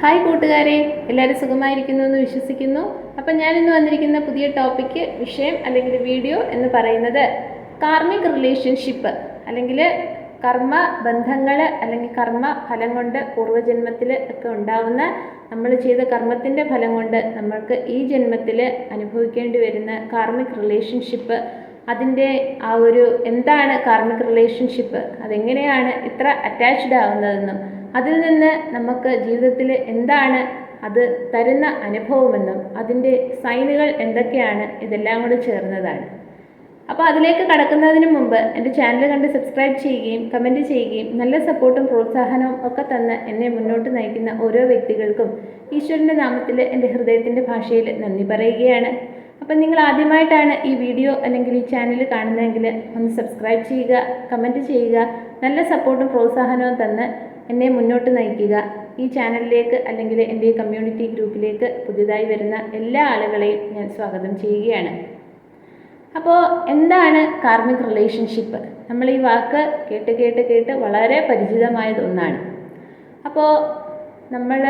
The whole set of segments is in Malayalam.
ഹായ് കൂട്ടുകാരെ എല്ലാവരും സുഖമായിരിക്കുന്നു എന്ന് വിശ്വസിക്കുന്നു. അപ്പം ഞാനിന്ന് വന്നിരിക്കുന്ന പുതിയ ടോപ്പിക്ക് വിഷയം അല്ലെങ്കിൽ വീഡിയോ എന്ന് പറയുന്നത് കാർമിക് റിലേഷൻഷിപ്പ് അല്ലെങ്കിൽ കർമ്മ ബന്ധങ്ങൾ അല്ലെങ്കിൽ കർമ്മ ഫലം കൊണ്ട് പൂർവജന്മത്തിൽ ഒക്കെ ഉണ്ടാവുന്ന നമ്മൾ ചെയ്ത കർമ്മത്തിന്റെ ഫലം കൊണ്ട് നമ്മൾക്ക് ഈ ജന്മത്തിൽ അനുഭവിക്കേണ്ടി വരുന്ന കാർമിക് റിലേഷൻഷിപ്പ് അതിന്റെ ആ ഒരു എന്താണ് കാർമിക് റിലേഷൻഷിപ്പ് അതെങ്ങനെയാണ് ഇത്ര അറ്റാച്ച്ഡ് ആവുന്നതെന്നും അതിൽ നിന്ന് നമുക്ക് ജീവിതത്തിൽ എന്താണ് അത് തരുന്ന അനുഭവമെന്നും അതിന്റെ സൈനുകൾ എന്തൊക്കെയാണ് ഇതെല്ലാം കൂടി ചേർന്നതാണ്. അപ്പോൾ അതിലേക്ക് കടക്കുന്നതിന് മുമ്പ് എന്റെ ചാനൽ കണ്ട് സബ്സ്ക്രൈബ് ചെയ്യുകയും കമന്റ് ചെയ്യുകയും നല്ല സപ്പോർട്ടും പ്രോത്സാഹനവും ഒക്കെ തന്ന് എന്നെ മുന്നോട്ട് നയിക്കുന്ന ഓരോ വ്യക്തികൾക്കും ഈശ്വരന്റെ നാമത്തിൽ എന്റെ ഹൃദയത്തിന്റെ ഭാഷയിൽ നന്ദി പറയുകയാണ്. അപ്പം നിങ്ങൾ ആദ്യമായിട്ടാണ് ഈ വീഡിയോ അല്ലെങ്കിൽ ഈ ചാനൽ കാണുന്നതെങ്കിൽ ഒന്ന് സബ്സ്ക്രൈബ് ചെയ്യുക കമന്റ് ചെയ്യുക നല്ല സപ്പോർട്ടും പ്രോത്സാഹനവും തന്ന് എന്നെ മുന്നോട്ട് നയിക്കുക. ഈ ചാനലിലേക്ക് അല്ലെങ്കിൽ എന്റെ ഈ കമ്മ്യൂണിറ്റി ഗ്രൂപ്പിലേക്ക് പുതിയതായി വരുന്ന എല്ലാ ആളുകളെയും ഞാൻ സ്വാഗതം ചെയ്യുകയാണ്. അപ്പോൾ എന്താണ് കാർമിക് റിലേഷൻഷിപ്പ് നമ്മൾ ഈ വാക്ക് കേട്ട് കേട്ട് കേട്ട് വളരെ പരിചിതമായത് ഒന്നാണ്. അപ്പോൾ നമ്മൾ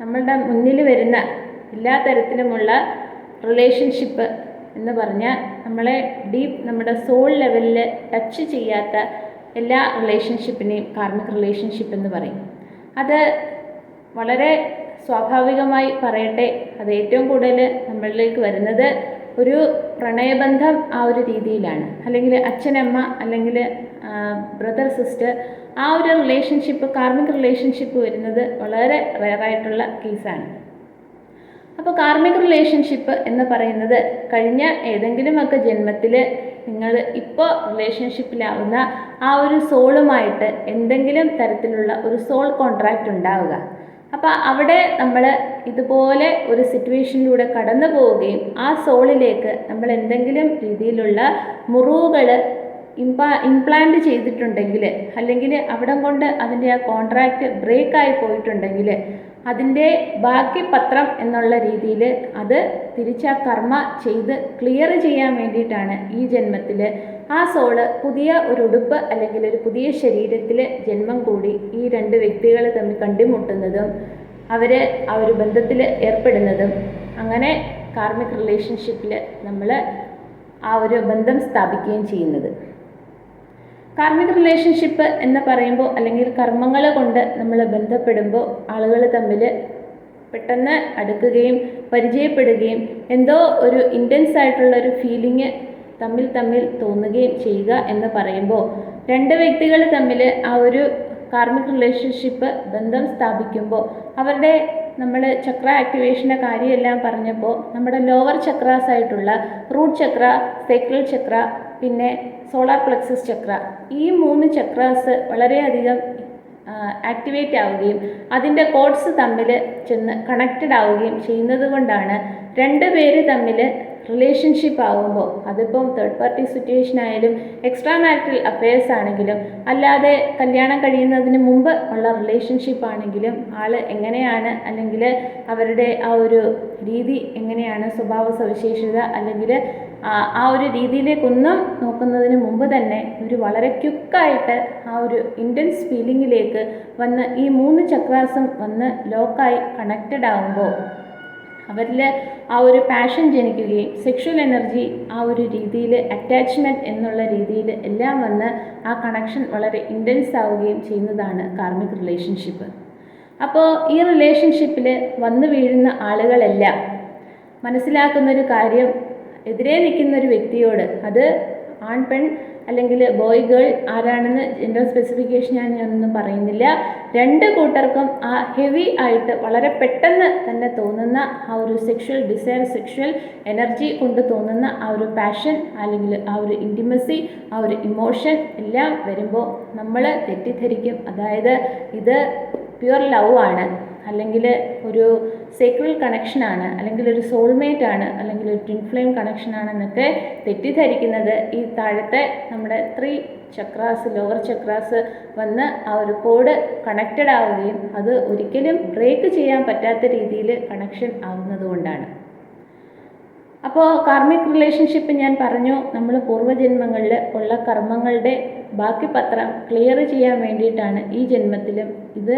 നമ്മളുടെ മുന്നിൽ വരുന്ന എല്ലാ തരത്തിലുമുള്ള റിലേഷൻഷിപ്പ് എന്ന് പറഞ്ഞാൽ നമ്മളെ ഡീപ്പ് നമ്മുടെ സോൾ ലെവലിൽ ടച്ച് ചെയ്യാത്ത എല്ലാ റിലേഷൻഷിപ്പിനെയും കാർമിക് റിലേഷൻഷിപ്പ് എന്ന് പറയും. അത് വളരെ സ്വാഭാവികമായി പറയട്ടെ അത് ഏറ്റവും കൂടുതൽ നമ്മളിലേക്ക് വരുന്നത് ഒരു പ്രണയബന്ധം ആ ഒരു രീതിയിലാണ്. അല്ലെങ്കിൽ അച്ഛനമ്മ അല്ലെങ്കിൽ ബ്രദർ സിസ്റ്റർ ആ ഒരു റിലേഷൻഷിപ്പ് കാർമിക് റിലേഷൻഷിപ്പ് വരുന്നത് വളരെ റെയറായിട്ടുള്ള കേസാണ് അപ്പോൾ കാർമിക് റിലേഷൻഷിപ്പ് എന്ന് പറയുന്നത് കഴിഞ്ഞ ഏതെങ്കിലുമൊക്കെ ജന്മത്തിൽ നിങ്ങൾ ഇപ്പോൾ റിലേഷൻഷിപ്പിലാവുന്ന ആ ഒരു സോളുമായിട്ട് എന്തെങ്കിലും തരത്തിലുള്ള ഒരു സോൾ കോൺട്രാക്റ്റ് ഉണ്ടാവുക. അപ്പോൾ അവിടെ നമ്മൾ ഇതുപോലെ ഒരു സിറ്റുവേഷനിലൂടെ കടന്നു പോവുകയും ആ സോളിലേക്ക് നമ്മൾ എന്തെങ്കിലും രീതിയിലുള്ള മുറിവുകൾ ഇംപാ ഇംപ്ലാന്റ് ചെയ്തിട്ടുണ്ടെങ്കിൽ അല്ലെങ്കിൽ അവിടം കൊണ്ട് അതിന്റെ ആ കോൺട്രാക്റ്റ് ബ്രേക്കായി പോയിട്ടുണ്ടെങ്കിൽ അതിന്റെ ബാക്കി പത്രം എന്നുള്ള രീതിയിൽ അത് തിരിച്ച കർമ്മ ചെയ്ത് ക്ലിയർ ചെയ്യാൻ വേണ്ടിയിട്ടാണ് ഈ ജന്മത്തിൽ ആ സോൾ പുതിയ ഒരു ഉടുപ്പ് അല്ലെങ്കിൽ ഒരു പുതിയ ശരീരത്തിൽ ജന്മം കൂടി ഈ രണ്ട് വ്യക്തികൾ തമ്മിൽ കണ്ടുമുട്ടുന്നതും അവർ ആ ഒരു ബന്ധത്തിൽ ഏർപ്പെടുന്നതും അങ്ങനെ കാർമിക് റിലേഷൻഷിപ്പിൽ നമ്മൾ ആ ഒരു ബന്ധം സ്ഥാപിക്കുകയും ചെയ്യുന്നത്. കാർമിക് റിലേഷൻഷിപ്പ് എന്ന് പറയുമ്പോൾ അല്ലെങ്കിൽ കർമ്മങ്ങൾ കൊണ്ട് നമ്മൾ ബന്ധപ്പെടുമ്പോൾ ആളുകൾ തമ്മിൽ പെട്ടെന്ന് അടുക്കുകയും പരിചയപ്പെടുകയും എന്തോ ഒരു ഇന്റൻസ് ആയിട്ടുള്ള ഒരു ഫീലിംഗ് തമ്മിൽ തമ്മിൽ തോന്നുകയും ചെയ്യുക എന്ന് പറയുമ്പോൾ രണ്ട് വ്യക്തികൾ തമ്മിൽ ആ ഒരു കാർമിക് റിലേഷൻഷിപ്പ് ബന്ധം സ്ഥാപിക്കുമ്പോൾ അവരുടെ നമ്മൾ ചക്ര ആക്ടിവേഷന്റെ കാര്യമെല്ലാം പറഞ്ഞപ്പോൾ നമ്മുടെ ലോവർ ചക്രാസ് ആയിട്ടുള്ള റൂട്ട് ചക്ര സേക്രൽ ചക്ര പിന്നെ സോളാർ പ്ലക്സസ് ചക്ര. ഈ മൂന്ന് ചക്രാസ് വളരെയധികം ആക്ടിവേറ്റ് ആവുകയും അതിന്റെ കോഡ്സ് തമ്മിൽ ചെന്ന് കണക്റ്റഡ് ആവുകയും ചെയ്യുന്നത് കൊണ്ടാണ് രണ്ട് പേര് തമ്മിൽ റിലേഷൻഷിപ്പ് ആകുമ്പോൾ അതിപ്പം തേർഡ് പാർട്ടി സിറ്റുവേഷൻ ആയാലും എക്സ്ട്രാ മാരിറ്റൽ അഫയേഴ്സ് ആണെങ്കിലും അല്ലാതെ കല്യാണം കഴിയുന്നതിന് മുമ്പ് ഉള്ള റിലേഷൻഷിപ്പ് ആണെങ്കിലും ആൾ എങ്ങനെയാണ് അല്ലെങ്കിൽ അവരുടെ ആ ഒരു രീതി എങ്ങനെയാണ് സ്വഭാവ സവിശേഷത അല്ലെങ്കിൽ ആ ഒരു രീതിയിലേക്കൊന്നും നോക്കുന്നതിന് മുമ്പ് തന്നെ ഒരു വളരെ ക്യുക്കായിട്ട് ആ ഒരു ഇന്റൻസ് ഫീലിങ്ങിലേക്ക് വന്ന് ഈ മൂന്ന് ചക്രാസും വന്ന് ലോക്കായി കണക്റ്റഡ് ആകുമ്പോൾ അവരിൽ ആ ഒരു പാഷൻ ജനിക്കുകയും സെക്ഷൽ എനർജി ആ ഒരു രീതിയിൽ അറ്റാച്ച്മെന്റ് എന്നുള്ള രീതിയിൽ എല്ലാം വന്ന് ആ കണക്ഷൻ വളരെ ഇന്റൻസ് ആവുകയും ചെയ്യുന്നതാണ് കാർമിക് റിലേഷൻഷിപ്പ് അപ്പോൾ ഈ റിലേഷൻഷിപ്പിൽ വന്നു വീഴുന്ന ആളുകളെല്ലാം മനസ്സിലാക്കുന്നൊരു കാര്യം എതിരെ നിൽക്കുന്ന ഒരു വ്യക്തിയോട് അത് ആൺ പെൺ അല്ലെങ്കിൽ ബോയ് ഗേൾ ആരാണെന്ന് ജെൻഡർ സ്പെസിഫിക്കേഷൻ ഞാൻ ഞാനൊന്നും പറയുന്നില്ല. രണ്ട് കൂട്ടർക്കും ആ ഹെവി ആയിട്ട് വളരെ പെട്ടെന്ന് തന്നെ തോന്നുന്ന ആ ഒരു സെക്ഷൽ ഡിസയർ സെക്ഷൽ എനർജി കൊണ്ട് തോന്നുന്ന ആ ഒരു പാഷൻ അല്ലെങ്കിൽ ആ ഒരു ഇന്റിമസി ആ ഒരു ഇമോഷൻ എല്ലാം വരുമ്പോൾ നമ്മൾ തെറ്റിദ്ധരിക്കും. അതായത് ഇത് പ്യുവർ ലവ് ആണ്. അല്ലെങ്കിൽ ഒരു സേക്രൽ കണക്ഷനാണ് അല്ലെങ്കിൽ ഒരു സോൾമേറ്റ് ആണ് അല്ലെങ്കിൽ ഒരു ട്വിൻ ഫ്ലെയിം കണക്ഷൻ ആണെന്നൊക്കെ തെറ്റിദ്ധരിക്കുന്നത് ഈ താഴത്തെ നമ്മുടെ ത്രീ ചക്രാസ് ലോവർ ചക്രാസ് വന്ന് ആ ഒരു കോഡ് കണക്റ്റഡ് ആവുകയും അത് ഒരിക്കലും ബ്രേക്ക് ചെയ്യാൻ പറ്റാത്ത രീതിയിൽ കണക്ഷൻ ആവുന്നതുകൊണ്ടാണ് അപ്പോൾ കാർമിക് റിലേഷൻഷിപ്പ് ഞാൻ പറഞ്ഞു നമ്മൾ പൂർവജന്മങ്ങളിൽ ഉള്ള കർമ്മങ്ങളുടെ ബാക്കി പത്രം ക്ലിയർ ചെയ്യാൻ വേണ്ടിയിട്ടാണ് ഈ ജന്മത്തിലും ഇത്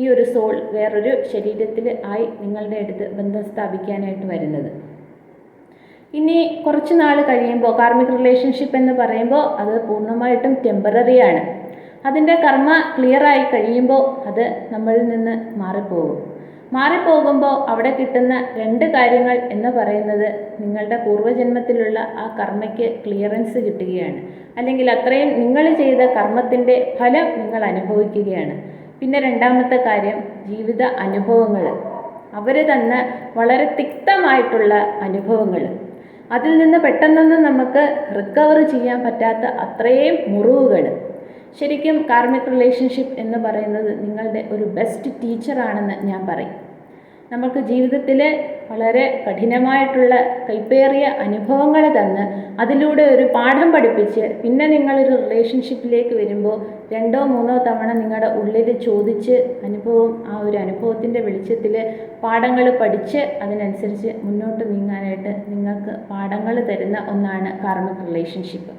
ഈ ഒരു സോൾ വേറൊരു ശരീരത്തിൽ ആയി നിങ്ങളുടെ അടുത്ത് ബന്ധം സ്ഥാപിക്കാനായിട്ട് വരുന്നത്. ഇനി കുറച്ച് നാൾ കഴിയുമ്പോൾ കാർമിക് റിലേഷൻഷിപ്പ് എന്ന് പറയുമ്പോൾ അത് പൂർണമായിട്ടും ടെമ്പററിയാണ് അതിന്റെ കർമ്മ ആയി കഴിയുമ്പോൾ അത് നമ്മളിൽ നിന്ന് മാറിപ്പോകും. മാറിപ്പോകുമ്പോൾ അവിടെ കിട്ടുന്ന രണ്ട് കാര്യങ്ങൾ എന്ന് പറയുന്നത് നിങ്ങളുടെ പൂർവജന്മത്തിലുള്ള ആ കർമ്മയ്ക്ക് ക്ലിയറൻസ് കിട്ടുകയാണ്. അല്ലെങ്കിൽ അത്രയും നിങ്ങൾ ചെയ്ത കർമ്മത്തിന്റെ ഫലം നിങ്ങൾ അനുഭവിക്കുകയാണ്. പിന്നെ രണ്ടാമത്തെ കാര്യം ജീവിത അനുഭവങ്ങൾ അവർ തന്ന വളരെ തിക്തമായിട്ടുള്ള അനുഭവങ്ങൾ അതിൽ നിന്ന് പെട്ടെന്നൊന്നും നമുക്ക് റിക്കവർ ചെയ്യാൻ പറ്റാത്ത അത്രയും മുറിവുകൾ ശരിക്കും കാർമിക് റിലേഷൻഷിപ്പ് എന്ന് പറയുന്നത് നിങ്ങളുടെ ഒരു ബെസ്റ്റ് ടീച്ചറാണെന്ന് ഞാൻ പറയും. നമുക്ക് ജീവിതത്തിൽ വളരെ കഠിനമായിട്ടുള്ള കൈപ്പേറിയ അനുഭവങ്ങൾ തന്ന് അതിലൂടെ ഒരു പാഠം പഠിപ്പിച്ച് പിന്നെ നിങ്ങളൊരു റിലേഷൻഷിപ്പിലേക്ക് വരുമ്പോൾ രണ്ടോ മൂന്നോ തവണ നിങ്ങളുടെ ഉള്ളിൽ ചോദിച്ച് അനുഭവം ആ ഒരു അനുഭവത്തിന്റെ വെളിച്ചത്തിൽ പാഠങ്ങൾ പഠിച്ച് അതിനനുസരിച്ച് മുന്നോട്ട് നീങ്ങാനായിട്ട് നിങ്ങൾക്ക് പാഠങ്ങൾ തരുന്ന ഒന്നാണ് കാർമിക് റിലേഷൻഷിപ്പ്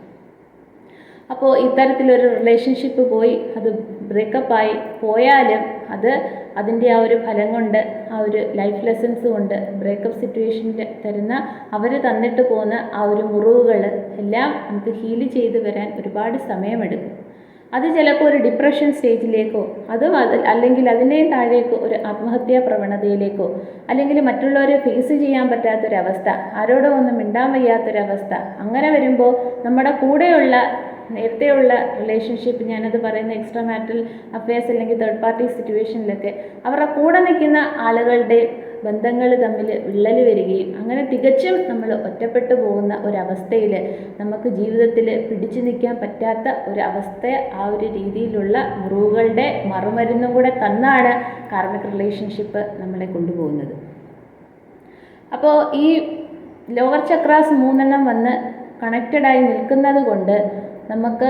അപ്പോൾ ഇത്തരത്തിലൊരു റിലേഷൻഷിപ്പ് പോയി അത് ബ്രേക്കപ്പായി പോയാലും അത് അതിന്റെ ആ ഒരു ഫലം കൊണ്ട് ആ ഒരു ലൈഫ് ലെസൺസ് കൊണ്ട് ബ്രേക്കപ്പ് സിറ്റുവേഷനിൽ തരുന്ന അവർ തന്നിട്ട് പോകുന്ന ആ ഒരു മുറിവുകൾ എല്ലാം നമുക്ക് ഹീൽ ചെയ്ത് വരാൻ ഒരുപാട് സമയമെടുക്കും. അത് ചിലപ്പോൾ ഒരു ഡിപ്രഷൻ സ്റ്റേജിലേക്കോ അതോ അല്ലെങ്കിൽ അതിന്റെയും താഴേക്കോ ഒരു ആത്മഹത്യാ പ്രവണതയിലേക്കോ അല്ലെങ്കിൽ മറ്റുള്ളവരെ ഫേസ് ചെയ്യാൻ പറ്റാത്തൊരവസ്ഥ ആരോടോ ഒന്നും മിണ്ടാൻ വയ്യാത്തൊരവസ്ഥ അങ്ങനെ വരുമ്പോൾ നമ്മുടെ കൂടെയുള്ള നേരത്തെയുള്ള റിലേഷൻഷിപ്പ് ഞാനത് പറയുന്ന എക്സ്ട്രാ മാറ്റൽ അഫയേഴ്സ് അല്ലെങ്കിൽ തേർഡ് പാർട്ടി സിറ്റുവേഷനിലൊക്കെ അവരുടെ കൂടെ നിൽക്കുന്ന ആളുകളുടെ ബന്ധങ്ങൾ തമ്മിൽ വിള്ളൽ വരികയും അങ്ങനെ തികച്ചും നമ്മൾ ഒറ്റപ്പെട്ടു പോകുന്ന ഒരവസ്ഥയിൽ നമുക്ക് ജീവിതത്തിൽ പിടിച്ചു നിൽക്കാൻ പറ്റാത്ത ഒരവസ്ഥ ആ ഒരു രീതിയിലുള്ള മുറിവുകളുടെ മറുമരുന്നും കൂടെ തന്നാണ് കാർമിക് റിലേഷൻഷിപ്പ് നമ്മളെ കൊണ്ടുപോകുന്നത്. അപ്പോൾ ഈ ലോവർ ചക്രാസ് മൂന്നെണ്ണം വന്ന് കണക്റ്റഡായി നിൽക്കുന്നത് കൊണ്ട് നമുക്ക്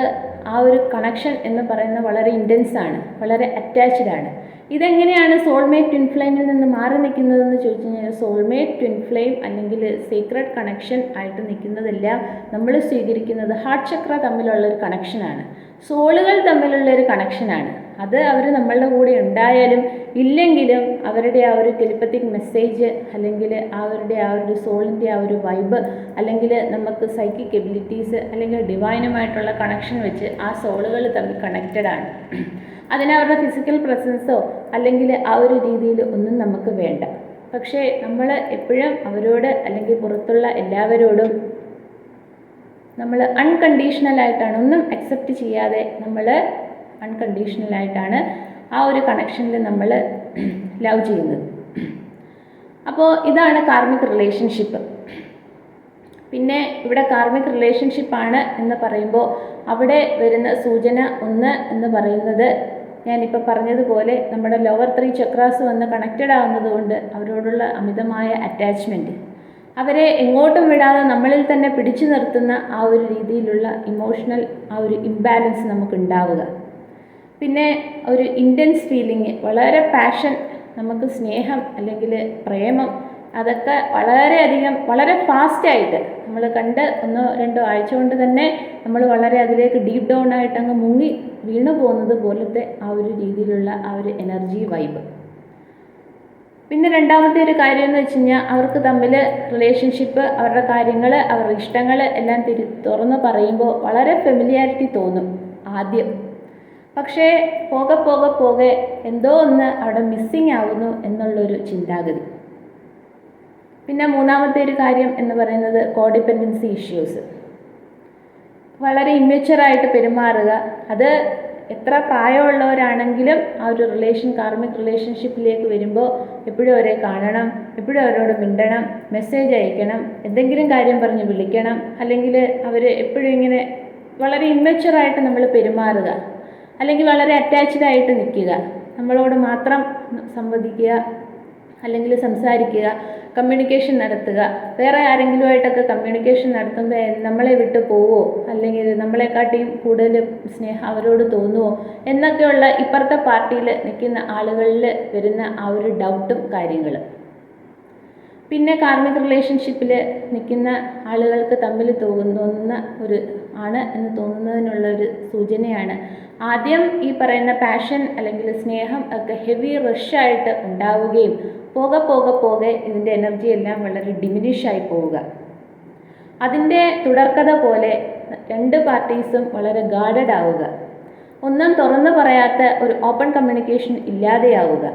ആ ഒരു കണക്ഷൻ എന്ന് പറയുന്നത് വളരെ ഇന്റൻസാണ് വളരെ അറ്റാച്ച്ഡ് ആണ്. ഇതെങ്ങനെയാണ് സോൾമേറ്റ് ട്വിൻ ഫ്ലെയിമിൽ നിന്ന് മാറി നിൽക്കുന്നതെന്ന് ചോദിച്ചു കഴിഞ്ഞാൽ സോൾമേറ്റ് ട്വിൻ ഫ്ലെയിം അല്ലെങ്കിൽ സീക്രട്ട് കണക്ഷൻ ആയിട്ട് നിൽക്കുന്നതല്ല. നമ്മൾ സ്വീകരിക്കുന്നത് ഹാർട്ട് ചക്ര തമ്മിലുള്ള ഒരു കണക്ഷനാണ് സോളുകൾ തമ്മിലുള്ള ഒരു കണക്ഷനാണ് അത് അവർ നമ്മളുടെ കൂടെ ഉണ്ടായാലും ഇല്ലെങ്കിലും അവരുടെ ആ ഒരു ടെലിപ്പത്തിക് മെസ്സേജ് അല്ലെങ്കിൽ അവരുടെ ആ ഒരു സോളിന്റെ ആ ഒരു വൈബ് അല്ലെങ്കിൽ നമുക്ക് സൈക്കിക് എബിലിറ്റീസ് അല്ലെങ്കിൽ ഡിവൈനുമായിട്ടുള്ള കണക്ഷൻ വെച്ച് ആ സോളുകൾ തമ്മിൽ കണക്റ്റഡ് ആണ്. അതിന് അവരുടെ ഫിസിക്കൽ പ്രസൻസോ അല്ലെങ്കിൽ ആ ഒരു രീതിയിൽ ഒന്നും നമുക്ക് വേണ്ട. പക്ഷേ നമ്മൾ എപ്പോഴും അവരോട് അല്ലെങ്കിൽ പുറത്തുള്ള എല്ലാവരോടും നമ്മൾ അൺകണ്ടീഷണലായിട്ടാണ് ഒന്നും അക്സെപ്റ്റ് ചെയ്യാതെ നമ്മൾ അൺകണ്ടീഷണലായിട്ടാണ് ആ ഒരു കണക്ഷനിൽ നമ്മൾ ലവ് ചെയ്യുന്നത്. അപ്പോൾ ഇതാണ് കാർമിക് റിലേഷൻഷിപ്പ് പിന്നെ ഇവിടെ കാർമിക് റിലേഷൻഷിപ്പാണ് എന്ന് പറയുമ്പോൾ അവിടെ വരുന്ന സൂചന ഒന്ന് എന്ന് പറയുന്നത് ഞാനിപ്പോൾ പറഞ്ഞതുപോലെ നമ്മുടെ ലോവർ ത്രീ ചക്രാസ് വന്ന് കണക്റ്റഡ് ആവുന്നത് കൊണ്ട് അവരോടുള്ള അമിതമായ അറ്റാച്ച്മെന്റ് അവരെ എങ്ങോട്ടും വിടാതെ നമ്മളിൽ തന്നെ പിടിച്ചു നിർത്തുന്ന ആ ഒരു രീതിയിലുള്ള ഇമോഷണൽ ആ ഒരു ഇംബാലൻസ് നമുക്ക് ഉണ്ടാവുക പിന്നെ ഒരു ഇന്റൻസ് ഫീലിംഗ് വളരെ പാഷൻ നമുക്ക് സ്നേഹം അല്ലെങ്കിൽ പ്രേമം അതൊക്കെ വളരെയധികം വളരെ ഫാസ്റ്റായിട്ട് നമ്മൾ കണ്ട് ഒന്നോ രണ്ടോ ആഴ്ച കൊണ്ട് തന്നെ നമ്മൾ വളരെ അതിലേക്ക് ഡീപ് ഡൗൺ ആയിട്ട് അങ്ങ് മുങ്ങി വീണു പോകുന്നത് പോലത്തെ ആ ഒരു രീതിയിലുള്ള ആ ഒരു എനർജി വൈബ് പിന്നെ രണ്ടാമത്തെ ഒരു കാര്യം എന്ന് വെച്ച് കഴിഞ്ഞാൽ അവർക്ക് തമ്മിൽ റിലേഷൻഷിപ്പ് അവരുടെ കാര്യങ്ങൾ അവരുടെ ഇഷ്ടങ്ങൾ എല്ലാം തിരി തുറന്ന് പറയുമ്പോൾ വളരെ ഫെമിലിയാരിറ്റി തോന്നും ആദ്യം. പക്ഷേ പോകെ പോകെ പോകെ എന്തോ ഒന്ന് അവിടെ മിസ്സിങ് ആവുന്നു എന്നുള്ളൊരു ചിന്താഗതി. പിന്നെ മൂന്നാമത്തെ ഒരു കാര്യം എന്ന് പറയുന്നത് കോഡിപ്പെൻഡൻസി ഇഷ്യൂസ് വളരെ ഇമ്മച്വറായിട്ട് പെരുമാറുക. അത് എത്ര പ്രായമുള്ളവരാണെങ്കിലും ആ ഒരു റിലേഷൻ കാർമിക് റിലേഷൻഷിപ്പിലേക്ക് വരുമ്പോൾ എപ്പോഴും അവരെ കാണണം എപ്പോഴും അവരോട് മിണ്ടണം മെസ്സേജ് അയക്കണം എന്തെങ്കിലും കാര്യം പറഞ്ഞ് വിളിക്കണം അല്ലെങ്കിൽ അവർ എപ്പോഴും ഇങ്ങനെ വളരെ ഇമ്മച്വറായിട്ട് നമ്മൾ പെരുമാറുക. അല്ലെങ്കിൽ വളരെ അറ്റാച്ച്ഡ് ആയിട്ട് നിൽക്കുക. നമ്മളോട് മാത്രം സംവദിക്കുക അല്ലെങ്കിൽ സംസാരിക്കുക. കമ്മ്യൂണിക്കേഷൻ നടത്തുക. വേറെ ആരെങ്കിലുമായിട്ടൊക്കെ കമ്മ്യൂണിക്കേഷൻ നടത്തുമ്പോൾ നമ്മളെ വിട്ട് പോവോ? അല്ലെങ്കിൽ നമ്മളെക്കാട്ടിയും കൂടുതൽ സ്നേഹം അവരോട് തോന്നുമോ എന്നൊക്കെയുള്ള ഇപ്പുറത്തെ പാർട്ടിയിൽ നിൽക്കുന്ന ആളുകളിൽ വരുന്ന ആ ഒരു ഡൗട്ടും കാര്യങ്ങളും. പിന്നെ കാർമിക് റിലേഷൻഷിപ്പിൽ നിൽക്കുന്ന ആളുകൾക്ക് തമ്മിൽ തോന്നുന്ന ഒരു ആണ് എന്ന് തോന്നുന്നതിനുള്ള ഒരു സൂചനയാണ്. ആദ്യം ഈ പറയുന്ന പാഷൻ അല്ലെങ്കിൽ സ്നേഹം ഒക്കെ ഹെവി റഷായിട്ട് ഉണ്ടാവുകയും പോകെ പോക പോകെ ഇതിന്റെ എനർജി എല്ലാം വളരെ ഡിമിനിഷായി പോവുക. അതിന്റെ തുടർക്കഥ പോലെ രണ്ട് പാർട്ടീസും വളരെ ഗാർഡഡ് ആവുക. ഒന്നും തുറന്നു പറയാത്ത ഒരു ഓപ്പൺ കമ്മ്യൂണിക്കേഷൻ ഇല്ലാതെയാവുക.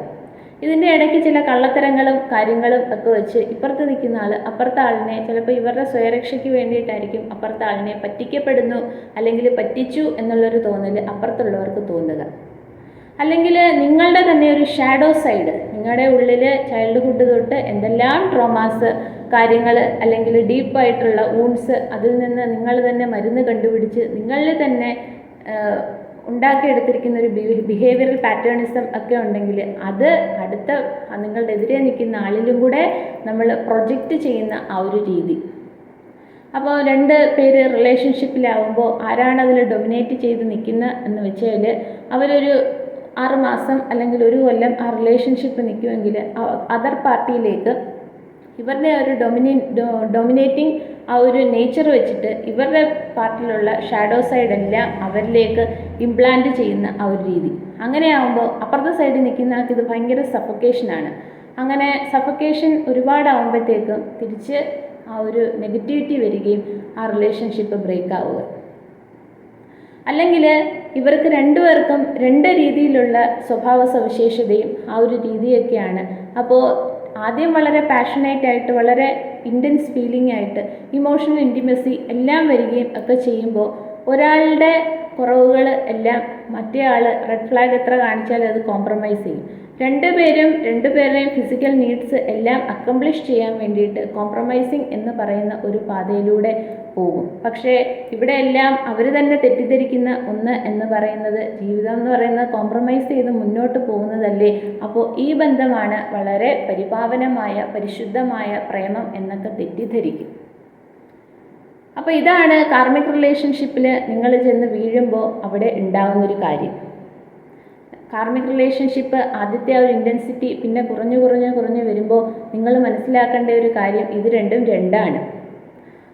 ഇതിന്റെ ഇടയ്ക്ക് ചില കള്ളത്തരങ്ങളും കാര്യങ്ങളും ഒക്കെ വെച്ച് ഇപ്പുറത്ത് നിൽക്കുന്ന ആൾ അപ്പുറത്തെ ആളിനെ ചിലപ്പോൾ ഇവരുടെ സ്വയരക്ഷയ്ക്ക് വേണ്ടിയിട്ടായിരിക്കും അപ്പുറത്തെ ആളിനെ പറ്റിക്കപ്പെടുന്നു അല്ലെങ്കിൽ പറ്റിച്ചു എന്നുള്ളൊരു തോന്നൽ അപ്പുറത്തുള്ളവർക്ക് തോന്നുക. അല്ലെങ്കിൽ നിങ്ങളുടെ തന്നെ ഒരു ഷാഡോ സൈഡ് നിങ്ങളുടെ ഉള്ളിൽ ചൈൽഡ്ഹുഡ് തൊട്ട് എന്തെല്ലാം ട്രോമാസ് കാര്യങ്ങൾ അല്ലെങ്കിൽ ഡീപ്പായിട്ടുള്ള ഊൺസ് അതിൽ നിന്ന് നിങ്ങൾ തന്നെ മരുന്ന് കണ്ടുപിടിച്ച് നിങ്ങളിൽ തന്നെ ഉണ്ടാക്കിയെടുത്തിരിക്കുന്ന ഒരു ബിഹേവിയറൽ പാറ്റേണിസം ഒക്കെ ഉണ്ടെങ്കിൽ അത് അടുത്ത നിങ്ങളുടെ എതിരെ നിൽക്കുന്ന ആളിലും കൂടെ നമ്മൾ പ്രൊജക്റ്റ് ചെയ്യുന്ന ആ ഒരു രീതി. അപ്പോൾ രണ്ട് പേര് റിലേഷൻഷിപ്പിലാവുമ്പോൾ ആരാണ് അതിൽ ഡൊമിനേറ്റ് ചെയ്ത് നിൽക്കുന്നത് എന്ന് വെച്ചാൽ അവരൊരു ആറ് മാസം അല്ലെങ്കിൽ ഒരു കൊല്ലം ആ റിലേഷൻഷിപ്പ് നിൽക്കുമെങ്കിൽ അതർ പാർട്ടിയിലേക്ക് ഇവരുടെ ഒരു ഡൊമിനേ ഡൊമിനേറ്റിംഗ് ആ ഒരു നേച്ചർ വെച്ചിട്ട് ഇവരുടെ പാർട്ടിലുള്ള ഷാഡോ സൈഡ് എല്ലാം അവരിലേക്ക് ഇംപ്ലാന്റ് ചെയ്യുന്ന ആ ഒരു രീതി. അങ്ങനെ ആകുമ്പോൾ അപ്പുറത്തെ സൈഡിൽ നിൽക്കുന്ന ആൾക്ക് ഇത് ഭയങ്കര സഫക്കേഷനാണ് അങ്ങനെ സഫക്കേഷൻ ഒരുപാടാകുമ്പോഴത്തേക്കും തിരിച്ച് ആ ഒരു നെഗറ്റിവിറ്റി വരികയും ആ റിലേഷൻഷിപ്പ് ബ്രേക്ക് ആവുക. അല്ലെങ്കിൽ ഇവർക്ക് രണ്ടുപേർക്കും രണ്ട് രീതിയിലുള്ള സ്വഭാവ സവിശേഷതയും ആ ഒരു രീതിയൊക്കെയാണ്. അപ്പോൾ ആദ്യം വളരെ പാഷനേറ്റ് ആയിട്ട് വളരെ ഇന്റൻസ് ഫീലിംഗ് ആയിട്ട് ഇമോഷണൽ ഇന്റിമസി എല്ലാം വരികയും ഒക്കെ ചെയ്യുമ്പോൾ ഒരാളുടെ കുറവുകൾ എല്ലാം മറ്റേ ആൾ റെഡ് ഫ്ലാഗ് എത്ര കാണിച്ചാലും അത് കോംപ്രമൈസ് ചെയ്യും. രണ്ടുപേരും രണ്ടുപേരുടെയും ഫിസിക്കൽ നീഡ്സ് എല്ലാം അക്കംപ്ലിഷ് ചെയ്യാൻ വേണ്ടിയിട്ട് കോംപ്രമൈസിങ് എന്ന് പറയുന്ന ഒരു പാതയിലൂടെ പോകും. പക്ഷേ ഇവിടെ എല്ലാം അവർ തന്നെ തെറ്റിദ്ധരിക്കുന്ന ഒന്ന് എന്ന് പറയുന്നത് ജീവിതം എന്ന് പറയുന്നത് കോംപ്രമൈസ് ചെയ്ത് മുന്നോട്ട് പോകുന്നതല്ലേ? അപ്പോൾ ഈ ബന്ധമാണ് വളരെ പരിപാവനമായ പരിശുദ്ധമായ പ്രേമം എന്നൊക്കെ തെറ്റിദ്ധരിക്കും. അപ്പോൾ ഇതാണ് കാർമിക് റിലേഷൻഷിപ്പിൽ നിങ്ങൾ ചെന്ന് വീഴുമ്പോൾ അവിടെ ഉണ്ടാകുന്നൊരു കാര്യം. കാർമിക് റിലേഷൻഷിപ്പ് ആദ്യത്തെ ആ ഒരു ഇന്റൻസിറ്റി പിന്നെ കുറഞ്ഞു കുറഞ്ഞു കുറഞ്ഞു വരുമ്പോൾ നിങ്ങൾ മനസ്സിലാക്കേണ്ട ഒരു കാര്യം ഇത് രണ്ടും രണ്ടാണ്.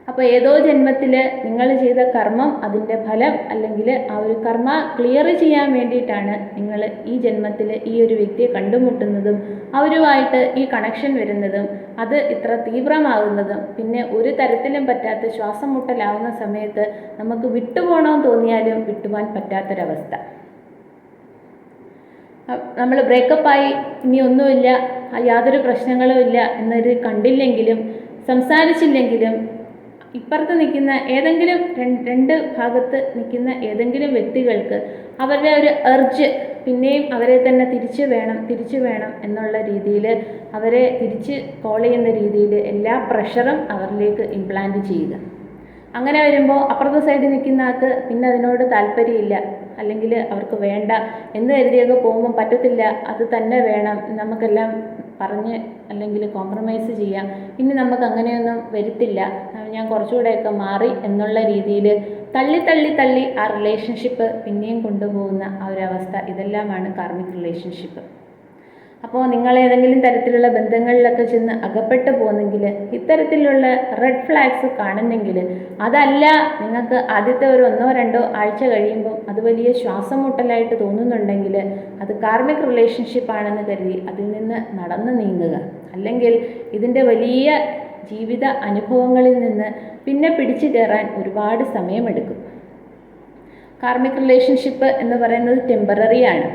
അപ്പോൾ ഏതോ ജന്മത്തിൽ നിങ്ങൾ ചെയ്ത കർമ്മം അതിന്റെ ഫലം അല്ലെങ്കിൽ ആ ഒരു കർമ്മ ക്ലിയർ ചെയ്യാൻ വേണ്ടിയിട്ടാണ് നിങ്ങൾ ഈ ജന്മത്തിൽ ഈ ഒരു വ്യക്തിയെ കണ്ടുമുട്ടുന്നതും അവരുമായിട്ട് ഈ കണക്ഷൻ വരുന്നതും അത് ഇത്ര തീവ്രമാകുന്നതും പിന്നെ ഒരു തരത്തിലും പറ്റാത്ത ശ്വാസം മുട്ടലാവുന്ന സമയത്ത് നമുക്ക് വിട്ടുപോകണമെന്ന് തോന്നിയാലും വിട്ടുപോകാൻ പറ്റാത്തൊരവസ്ഥ. നമ്മൾ ബ്രേക്കപ്പായി ഇനി ഒന്നുമില്ല യാതൊരു പ്രശ്നങ്ങളും ഇല്ല എന്നൊരു കണ്ടില്ലെങ്കിലും സംസാരിച്ചില്ലെങ്കിലും ഇപ്പുറത്ത് നിൽക്കുന്ന ഏതെങ്കിലും രണ്ട് ഭാഗത്ത് നിൽക്കുന്ന ഏതെങ്കിലും വ്യക്തികൾക്ക് അവരുടെ ഒരു എർജ് പിന്നെയും അവരെ തന്നെ തിരിച്ചു വേണം തിരിച്ചു വേണം എന്നുള്ള രീതിയിൽ അവരെ തിരിച്ച് കോൾ ചെയ്യുന്ന രീതിയിൽ എല്ലാ പ്രഷറും അവരിലേക്ക് ഇംപ്ലാന്റ് ചെയ്യുക. അങ്ങനെ വരുമ്പോൾ അപ്പുറത്തെ സൈഡിൽ നിൽക്കുന്ന ആൾക്ക് പിന്നെ അതിനോട് താല്പര്യമില്ല. അല്ലെങ്കിൽ അവർക്ക് വേണ്ട എന്ന് കരുതിയൊക്കെ പോകുമ്പോൾ പറ്റത്തില്ല അത് തന്നെ വേണം. നമുക്കെല്ലാം പറഞ്ഞ് അല്ലെങ്കിൽ കോംപ്രമൈസ് ചെയ്യാം. ഇനി നമുക്ക് അങ്ങനെയൊന്നും വരുത്തില്ല. ഞാൻ കുറച്ചുകൂടെയൊക്കെ മാറി എന്നുള്ള രീതിയിൽ തള്ളി തള്ളി തള്ളി ആ റിലേഷൻഷിപ്പ് പിന്നെയും കൊണ്ടുപോകുന്ന ആ ഒരു അവസ്ഥ. ഇതെല്ലാമാണ് കാർമിക് റിലേഷൻഷിപ്പ് അപ്പോൾ നിങ്ങൾ ഏതെങ്കിലും തരത്തിലുള്ള ബന്ധങ്ങളിലൊക്കെ ചെന്ന് അകപ്പെട്ടു പോകുന്നെങ്കിൽ ഇത്തരത്തിലുള്ള റെഡ് ഫ്ലാഗ്സ് കാണുന്നെങ്കിൽ അതല്ല നിങ്ങൾക്ക് ആദ്യത്തെ ഒരു ഒന്നോ രണ്ടോ ആഴ്ച കഴിയുമ്പോൾ അത് വലിയ ശ്വാസം മുട്ടലായിട്ട് തോന്നുന്നുണ്ടെങ്കിൽ അത് കാർമിക് റിലേഷൻഷിപ്പ് ആണെന്ന് കരുതി അതിൽ നിന്ന് നടന്നു നീങ്ങുക. അല്ലെങ്കിൽ ഇതിന്റെ വലിയ ജീവിത അനുഭവങ്ങളിൽ നിന്ന് പിന്നെ പിടിച്ചു കയറാൻ ഒരുപാട് സമയമെടുക്കും. കാർമിക് റിലേഷൻഷിപ്പ് എന്ന് പറയുന്നത് ടെമ്പററി ആണ്.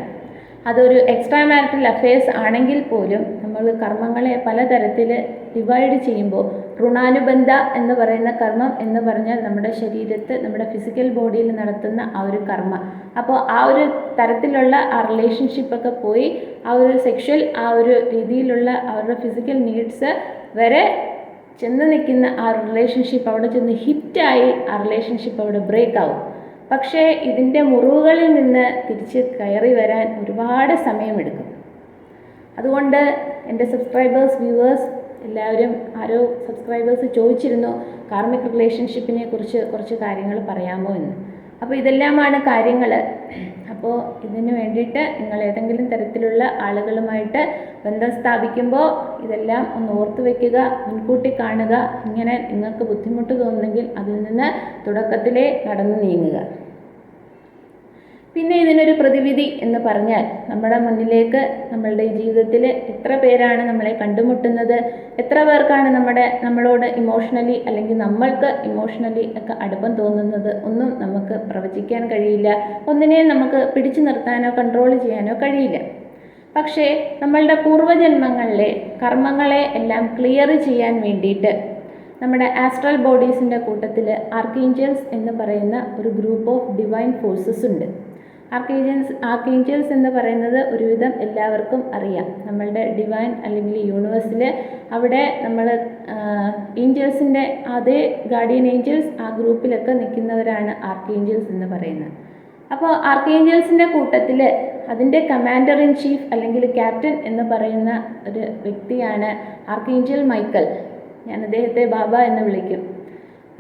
അതൊരു എക്സ്ട്രാ മാരിറ്റൽ അഫയേഴ്സ് ആണെങ്കിൽ പോലും നമ്മൾ കർമ്മങ്ങളെ പലതരത്തിൽ ഡിവൈഡ് ചെയ്യുമ്പോൾ ഋണാനുബന്ധ എന്ന് പറയുന്ന കർമ്മം എന്ന് പറഞ്ഞാൽ നമ്മുടെ ശരീരത്ത് നമ്മുടെ ഫിസിക്കൽ ബോഡിയിൽ നടത്തുന്ന ആ ഒരു കർമ്മ. അപ്പോൾ ആ ഒരു തരത്തിലുള്ള ആ റിലേഷൻഷിപ്പൊക്കെ പോയി ആ ഒരു സെക്ഷൽ ആ ഒരു രീതിയിലുള്ള അവരുടെ ഫിസിക്കൽ നീഡ്സ് വരെ ചെന്ന് നിൽക്കുന്ന ആ റിലേഷൻഷിപ്പ് അവിടെ ചെന്ന് ഹിറ്റായി ആ റിലേഷൻഷിപ്പ് അവിടെ ബ്രേക്ക് ആവും. പക്ഷേ ഇതിന്റെ മുറിവുകളിൽ നിന്ന് തിരിച്ച് കയറി വരാൻ ഒരുപാട് സമയമെടുക്കും. അതുകൊണ്ട് എന്റെ സബ്സ്ക്രൈബേഴ്സ് വ്യൂവേഴ്സ് എല്ലാവരും ആരോ സബ്സ്ക്രൈബേഴ്സ് ചോദിച്ചിരുന്നു കാർമിക് റിലേഷൻഷിപ്പിനെ കുറിച്ച് കുറച്ച് കാര്യങ്ങൾ പറയാമോ എന്ന്. അപ്പോൾ ഇതെല്ലാമാണ് കാര്യങ്ങൾ അപ്പോൾ ഇതിന് വേണ്ടിയിട്ട് നിങ്ങൾ ഏതെങ്കിലും തരത്തിലുള്ള ആളുകളുമായിട്ട് ബന്ധം സ്ഥാപിക്കുമ്പോൾ ഇതെല്ലാം ഒന്ന് ഓർത്തു വയ്ക്കുക മുൻകൂട്ടി കാണുക. ഇങ്ങനെ നിങ്ങൾക്ക് ബുദ്ധിമുട്ട് തോന്നുന്നെങ്കിൽ അതിൽ നിന്ന് തുടക്കത്തിലേ നടന്നു നീങ്ങുക. പിന്നെ ഇതിനൊരു പ്രതിവിധി എന്ന് പറഞ്ഞാൽ നമ്മുടെ മുന്നിലേക്ക് നമ്മളുടെ ജീവിതത്തിൽ എത്ര പേരാണ് നമ്മളെ കണ്ടുമുട്ടുന്നത് എത്ര പേർക്കാണ് നമ്മുടെ നമ്മളോട് ഇമോഷണലി അല്ലെങ്കിൽ നമ്മൾക്ക് ഇമോഷണലി ഒക്കെ അടുപ്പം തോന്നുന്നത് ഒന്നും നമുക്ക് പ്രവചിക്കാൻ കഴിയില്ല. ഒന്നിനെയും നമുക്ക് പിടിച്ചു നിർത്താനോ കൺട്രോൾ ചെയ്യാനോ കഴിയില്ല. പക്ഷേ നമ്മളുടെ പൂർവജന്മങ്ങളിലെ കർമ്മങ്ങളെ എല്ലാം ക്ലിയർ ചെയ്യാൻ വേണ്ടിയിട്ട് നമ്മുടെ ആസ്ട്രൽ ബോഡീസിന്റെ കൂട്ടത്തിൽ ആർക്കേഞ്ചൽസ് എന്ന് പറയുന്ന ഒരു ഗ്രൂപ്പ് ഓഫ് ഡിവൈൻ ഫോഴ്സസ് ഉണ്ട്. ആർക്കേഞ്ചൽസ് ആർക്കേഞ്ചൽസ് എന്ന് പറയുന്നത് ഒരുവിധം എല്ലാവർക്കും അറിയാം. നമ്മളുടെ ഡിവൈൻ അല്ലെങ്കിൽ യൂണിവേഴ്സിൽ അവിടെ നമ്മൾ ഏഞ്ചൽസിന്റെ അതേ ഗാർഡിയൻ ഏഞ്ചൽസ് ആ ഗ്രൂപ്പിലൊക്കെ നിൽക്കുന്നവരാണ് ആർക്കേഞ്ചൽസ് എന്ന് പറയുന്നത്. അപ്പോൾ ആർക്കേഞ്ചൽസിന്റെ കൂട്ടത്തിൽ അതിന്റെ കമാൻഡർ ഇൻ ചീഫ് അല്ലെങ്കിൽ ക്യാപ്റ്റൻ എന്ന് പറയുന്ന ഒരു വ്യക്തിയാണ് ആർക്കേഞ്ചൽ മൈക്കൽ. ഞാൻ അദ്ദേഹത്തെ ബാബ എന്ന് വിളിക്കും.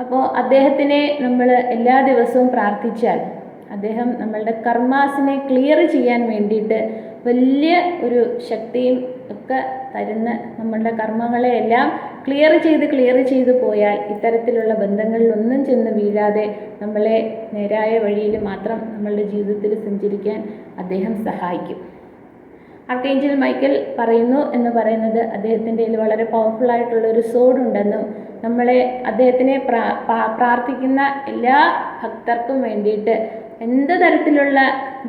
അപ്പോൾ അദ്ദേഹത്തിനെ നമ്മൾ എല്ലാ ദിവസവും പ്രാർത്ഥിച്ചാൽ അദ്ദേഹം നമ്മളുടെ കർമാസിനെ ക്ലിയർ ചെയ്യാൻ വേണ്ടിയിട്ട് വലിയ ഒരു ശക്തിയും ഒക്കെ തരുന്ന നമ്മളുടെ കർമ്മങ്ങളെയെല്ലാം ക്ലിയർ ചെയ്ത് ക്ലിയർ ചെയ്ത് പോയാൽ ഇത്തരത്തിലുള്ള ബന്ധങ്ങളിലൊന്നും ചെന്ന് വീഴാതെ നമ്മളെ നേരായ വഴിയിൽ മാത്രം നമ്മളുടെ ജീവിതത്തിൽ സഞ്ചരിക്കാൻ അദ്ദേഹം സഹായിക്കും. അർക്കേഞ്ചൽ മൈക്കൽ പറയുന്നു എന്ന് പറയുന്നത് അദ്ദേഹത്തിന്റെ വളരെ പവർഫുൾ ആയിട്ടുള്ള ഒരു സോഡ് ഉണ്ടെന്നും നമ്മളെ അദ്ദേഹത്തിനെ പ്രാർത്ഥിക്കുന്ന എല്ലാ ഭക്തർക്കും വേണ്ടിയിട്ട് എന്ത് തരത്തിലുള്ള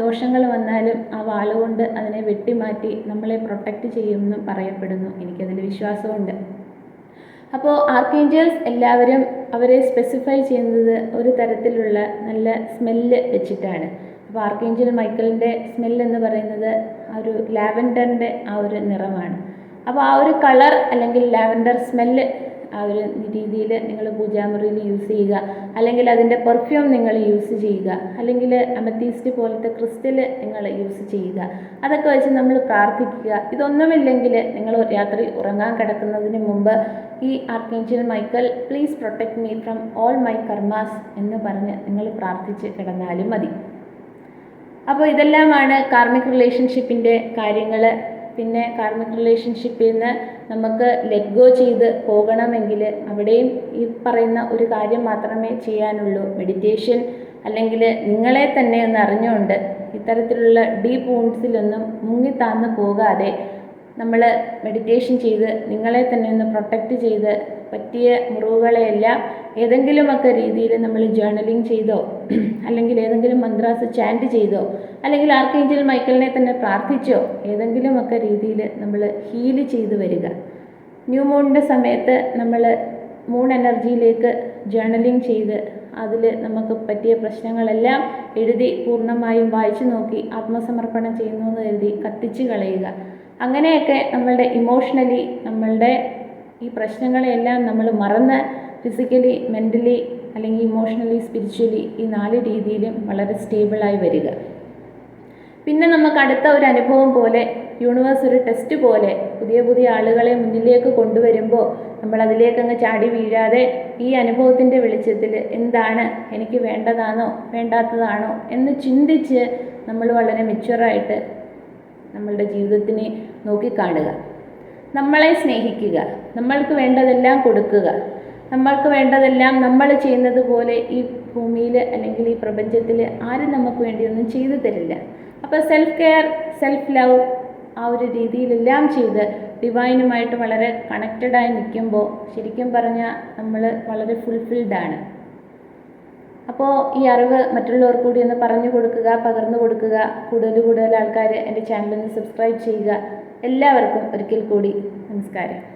ദോഷങ്ങൾ വന്നാലും ആ വാളുകൊണ്ട് അതിനെ വെട്ടിമാറ്റി നമ്മളെ പ്രൊട്ടക്റ്റ് ചെയ്യുമെന്ന് പറയപ്പെടുന്നു. എനിക്കതിൽ വിശ്വാസമുണ്ട്. അപ്പോൾ ആർക്കേഞ്ചൽസ് എല്ലാവരും അവരെ സ്പെസിഫൈ ചെയ്യുന്നത് ഒരു തരത്തിലുള്ള നല്ല സ്മെല്ല് വെച്ചിട്ടാണ്. അപ്പോൾ ആർക്കേഞ്ചൽ മൈക്കിളിന്റെ സ്മെല്ലെന്ന് പറയുന്നത് ആ ഒരു ലാവൻഡറിന്റെ ആ ഒരു നിറമാണ്. അപ്പോൾ ആ ഒരു കളർ അല്ലെങ്കിൽ ലാവൻഡർ സ്മെല്ല് ആ ഒരു രീതിയിൽ നിങ്ങൾ പൂജാമുറിയിൽ യൂസ് ചെയ്യുക. അല്ലെങ്കിൽ അതിന്റെ പെർഫ്യൂം നിങ്ങൾ യൂസ് ചെയ്യുക. അല്ലെങ്കിൽ അമത്തീസ്റ്റ് പോലത്തെ ക്രിസ്റ്റൽ നിങ്ങൾ യൂസ് ചെയ്യുക. അതൊക്കെ വെച്ച് നമ്മൾ പ്രാർത്ഥിക്കുക. ഇതൊന്നുമില്ലെങ്കിൽ നിങ്ങൾ രാത്രി ഉറങ്ങാൻ കിടക്കുന്നതിന് മുമ്പ് ഈ archangel Michael please protect me from all my karmas എന്ന് പറഞ്ഞ് നിങ്ങൾ പ്രാർത്ഥിച്ച് കിടന്നാലും മതി. അപ്പോൾ ഇതെല്ലാമാണ് കാർമിക് റിലേഷൻഷിപ്പിന്റെ കാര്യങ്ങൾ. പിന്നെ കാർമിക് റിലേഷൻഷിപ്പിൽ നിന്ന് നമുക്ക് ലെറ്റ് ഗോ ചെയ്ത് പോകണമെങ്കിൽ അവിടെയും ഈ പറയുന്ന ഒരു കാര്യം മാത്രമേ ചെയ്യാനുള്ളൂ. മെഡിറ്റേഷൻ അല്ലെങ്കിൽ നിങ്ങളെ തന്നെ ഒന്ന് അറിഞ്ഞുകൊണ്ട് ഇത്തരത്തിലുള്ള ഡീപ്പ് വൂൺസിലൊന്നും മുങ്ങിത്താന്ന് പോകാതെ നമ്മൾ മെഡിറ്റേഷൻ ചെയ്ത് നിങ്ങളെ തന്നെ ഒന്ന് പ്രൊട്ടക്റ്റ് ചെയ്ത് പറ്റിയ മുറിവുകളെയെല്ലാം ഏതെങ്കിലുമൊക്കെ രീതിയിൽ നമ്മൾ ജേർണലിംഗ് ചെയ്തോ അല്ലെങ്കിൽ ഏതെങ്കിലും മന്ത്രാസ് ചാന്റ് ചെയ്തോ അല്ലെങ്കിൽ ആർക്കെങ്കിൽ മൈക്കലിനെ തന്നെ പ്രാർത്ഥിച്ചോ ഏതെങ്കിലുമൊക്കെ രീതിയിൽ നമ്മൾ ഹീൽ ചെയ്ത് വരിക. ന്യൂ മൂണിന്റെ സമയത്ത് നമ്മൾ മൂൺ എനർജിയിലേക്ക് ജേർണലിംഗ് ചെയ്ത് അതിൽ നമുക്ക് പറ്റിയ പ്രശ്നങ്ങളെല്ലാം എഴുതി പൂർണമായും വായിച്ചു നോക്കി ആത്മസമർപ്പണം ചെയ്യുന്നു എന്ന് കരുതി കത്തിച്ച് കളയുക. അങ്ങനെയൊക്കെ നമ്മളുടെ ഇമോഷണലി നമ്മളുടെ ഈ പ്രശ്നങ്ങളെയെല്ലാം നമ്മൾ മറന്ന് ഫിസിക്കലി മെന്റലി അല്ലെങ്കിൽ ഇമോഷണലി സ്പിരിച്വലി ഈ നാല് രീതിയിലും വളരെ സ്റ്റേബിളായി വരിക. പിന്നെ നമുക്ക് അടുത്ത ഒരു അനുഭവം പോലെ യൂണിവേഴ്സ് ഒരു ടെസ്റ്റ് പോലെ പുതിയ പുതിയ ആളുകളെ മുന്നിലേക്ക് കൊണ്ടുവരുമ്പോൾ നമ്മൾ അതിലേക്കങ്ങ് ചാടി വീഴാതെ ഈ അനുഭവത്തിന്റെ വെളിച്ചത്തിൽ എന്താണ് എനിക്ക് വേണ്ടതാണോ വേണ്ടാത്തതാണോ എന്ന് ചിന്തിച്ച് നമ്മൾ വളരെ മെച്ചുവറായിട്ട് നമ്മളുടെ ജീവിതത്തിനെ നോക്കിക്കാണുക. നമ്മളെ സ്നേഹിക്കുക. നമ്മൾക്ക് വേണ്ടതെല്ലാം കൊടുക്കുക. നമ്മൾക്ക് വേണ്ടതെല്ലാം നമ്മൾ ചെയ്യുന്നത് പോലെ ഈ ഭൂമിയിൽ അല്ലെങ്കിൽ ഈ പ്രപഞ്ചത്തിൽ ആരും നമുക്ക് വേണ്ടിയൊന്നും ചെയ്തു തരില്ല. അപ്പോൾ സെൽഫ് കെയർ സെൽഫ് ലവ് ആ ഒരു രീതിയിലെല്ലാം ചെയ്ത് ഡിവൈനുമായിട്ട് വളരെ കണക്റ്റഡായി നിൽക്കുമ്പോൾ ശരിക്കും പറഞ്ഞാൽ നമ്മൾ വളരെ ഫുൾഫിൽഡാണ് അപ്പോൾ ഈ അറിവ് മറ്റുള്ളവർ കൂടി ഒന്ന് പറഞ്ഞു കൊടുക്കുക പകർന്നു കൊടുക്കുക കൂടുതൽ കൂടുതൽ ആൾക്കാർ എന്റെ ചാനലൊന്ന് സബ്സ്ക്രൈബ് ചെയ്യുക. എല്ലാവർക്കും ഒരിക്കൽ കൂടി നമസ്കാരം.